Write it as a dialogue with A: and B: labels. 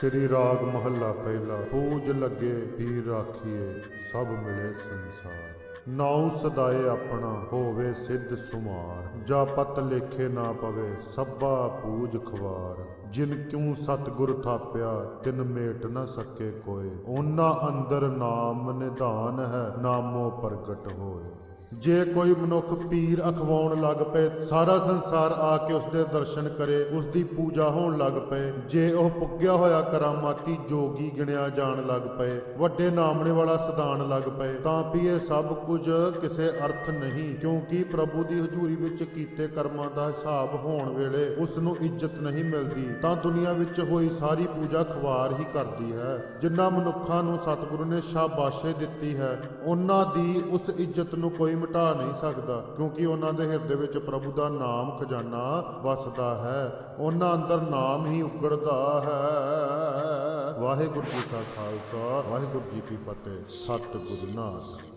A: ਸ੍ਰੀ ਰਾਗ ਮਹੱਲਾ ਪਹਿਲਾ ਪੂਜ ਲੱਗੇ ਪੀਰ ਰਾਖੀਏ, ਸਭ ਮਿਲੇ ਸੰਸਾਰ। ਨਾਉ ਸਦਾਏ ਆਪਣਾ ਹੋਵੇ ਸਿੱਧ ਸੁਮਾਰ। ਜਾ ਪਤ ਲੇਖੇ ਨਾ ਪਵੇ, ਸਭਾ ਪੂਜ ਖਵਾਰ। ਜਿਨ ਕਿਉ ਸਤਗੁਰ ਥਾਪਿਆ, ਤਿਨ ਮੇਟ ਨਾ ਸਕੇ ਕੋਏ। ਉਹਨਾਂ ਅੰਦਰ ਨਾਮ ਨਿਧਾਨ ਹੈ, ਨਾਮੋ ਪ੍ਰਗਟ ਹੋਏ। ਜੇ ਕੋਈ ਮਨੁੱਖ ਪੀਰ ਅਖਵਾਉਣ ਲੱਗ ਪਏ, ਸਾਰਾ ਸੰਸਾਰ ਆ ਕੇ ਉਸ ਦੇ ਦਰਸ਼ਨ ਕਰੇ ਉਸ ਦੀ ਪੂਜਾ ਹੋਣ ਲੱਗ ਪਏ। ਜੇ ਉਹ ਪੁੱਗਿਆ ਹੋਇਆ ਕਰਾਮਾਤੀ ਜੋਗੀ ਗਿਣਿਆ ਜਾਣ ਲੱਗ ਪਏ, ਵੱਡੇ ਨਾਮਣੇ ਵਾਲਾ ਸਦਾਨ ਲੱਗ ਪਏ, ਤਾਂ ਵੀ ਇਹ ਸਭ ਕੁਝ ਕਿਸੇ ਅਰਥ ਨਹੀਂ, ਕਿਉਂਕਿ ਪ੍ਰਭੂ ਦੀ ਹਜ਼ੂਰੀ ਵਿੱਚ ਕੀਤੇ ਕਰਮਾਂ ਦਾ ਹਿਸਾਬ ਹੋਣ ਵੇਲੇ ਉਸ ਨੂੰ ਇੱਜ਼ਤ ਨਹੀਂ ਮਿਲਦੀ, ਤਾਂ ਦੁਨੀਆ ਵਿੱਚ ਹੋਈ ਸਾਰੀ ਪੂਜਾ ਖਵਾਰ ਹੀ ਕਰਦੀ ਹੈ। ਜਿਨ੍ਹਾਂ ਮਨੁੱਖਾਂ ਨੂੰ ਸਤਿਗੁਰੂ ਨੇ ਸ਼ਾਬਾਸ਼ੇ ਦਿੱਤੀ ਹੈ, ਉਹਨਾਂ ਦੀ ਉਸ ਇੱਜ਼ਤ ਨੂੰ ਕੋਈ ਮਿਟਾ ਨਹੀਂ ਸਕਦਾ, ਕਿਉਂਕਿ ਉਹਨਾਂ ਦੇ ਹਿਰਦੇ ਵਿੱਚ ਪ੍ਰਭੂ ਦਾ ਨਾਮ ਖਜ਼ਾਨਾ ਵਸਦਾ ਹੈ। ਉਹਨਾਂ ਅੰਦਰ ਨਾਮ ਹੀ ਉਗੜਦਾ ਹੈ। ਵਾਹਿਗੁਰੂ ਜੀ ਕਾ ਖਾਲਸਾ, ਵਾਹਿਗੁਰੂ ਜੀ ਕੀ ਫਤਿਹ। ਸਤਿਗੁਰੂ ਨਾਨਕ।